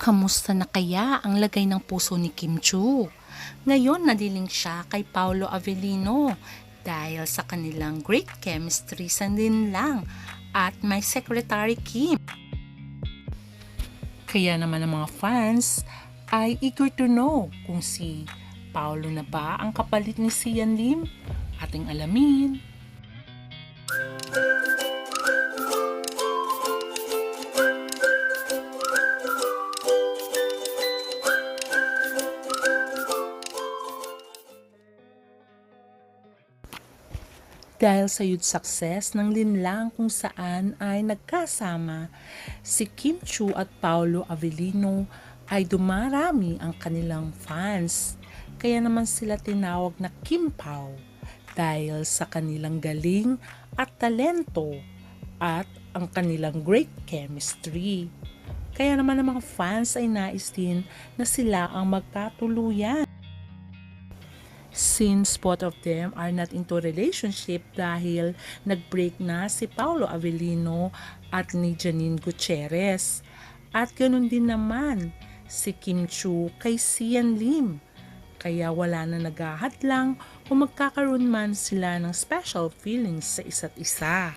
Kamusta na kaya ang lagay ng puso ni Kim Chu? Ngayon nadiling siya kay Paolo Avellino dahil sa kanilang great chemistry sa lang at may Secretary Kim. Kaya naman ang mga fans ay eager to know kung si Paolo na ba ang kapalit ni Sian Lim? Ating alamin. Dahil sa huge success ng linlang kung saan ay nagkasama, si Kim Chu at Paolo Avellino ay dumarami ang kanilang fans. Kaya naman sila tinawag na Kim Pao dahil sa kanilang galing at talento at ang kanilang great chemistry. Kaya naman ang mga fans ay nais din na sila ang magkatuluyan since both of them are not into relationship dahil nag-break na si Paulo Avellino at ni Janine Gutierrez. At ganoon din naman si Kim Chu kay Sian Lim. Kaya wala na naghahadlang kung magkakaroon man sila ng special feelings sa isa't isa.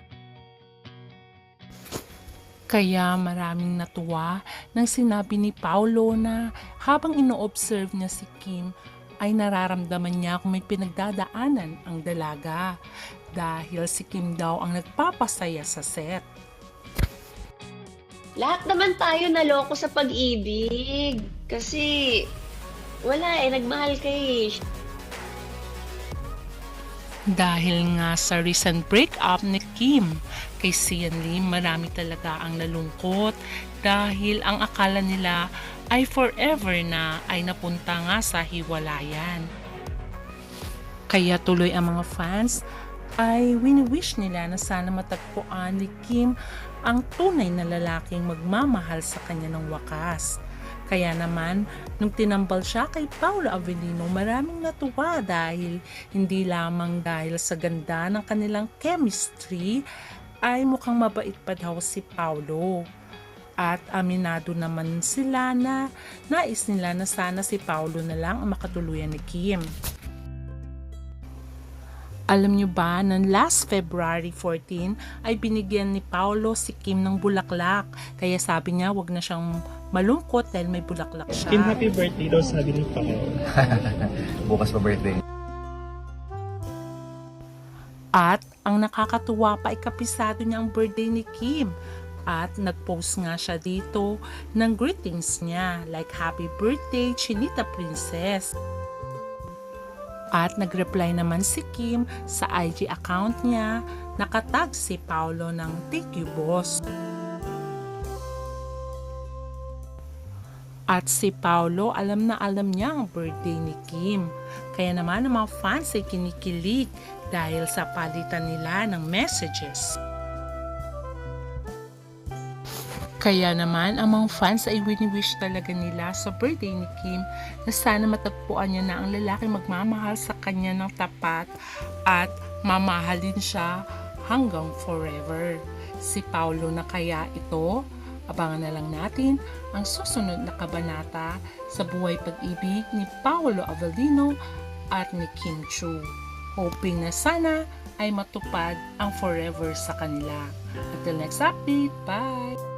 Kaya maraming natuwa nang sinabi ni Paulo na habang ino-observe niya si Kim ay nararamdaman niya kung may pinagdadaanan ang dalaga dahil si Kim daw ang nagpapasaya sa set. Lahat naman tayo naloko sa pag-ibig. Kasi, wala eh, nagmahal ka eh. Dahil nga sa recent breakup ni Kim kay Sian Lim, marami talaga ang nalungkot dahil ang akala nila ay forever na ay napunta nga sa hiwalayan. Kaya tuloy ang mga fans ay wini-wish nila na sana matagpuan ni Kim ang tunay na lalaking magmamahal sa kanya ng wakas. Kaya naman, nung tinambal siya kay Paolo Avellino, maraming natuwa dahil hindi lamang dahil sa ganda ng kanilang chemistry, ay mukhang mabait pa daw si Paolo. At aminado naman sila na nais nila na sana si Paolo na lang ang makatuluyan ni Kim. Alam nyo ba na last February 14 ay binigyan ni Paolo si Kim ng bulaklak. Kaya sabi niya wag na siyang malungkot dahil may bulaklak siya. Kim, happy birthday daw sabi ni Pao. Bukas pa birthday. At ang nakakatuwa pa ay kapisado niya ang birthday ni Kim. At nag-post nga siya dito ng greetings niya like Happy Birthday Chinita Princess. At nag-reply naman si Kim sa IG account niya nakatag si Paolo ng Thank you boss. At si Paolo alam na alam niya ang birthday ni Kim. Kaya naman ang mga fans ay kinikilig dahil sa palitan nila ng messages. Kaya naman, ang mga fans ay wini-wish talaga nila sa birthday ni Kim na sana matagpuan niya na ang lalaki magmamahal sa kanya ng tapat at mamahalin siya hanggang forever. Si Paulo na kaya ito? Abangan na lang natin ang susunod na kabanata sa buhay pag-ibig ni Paolo Avellino at ni Kim Chu. Hoping na sana ay matupad ang forever sa kanila. Until next update, bye!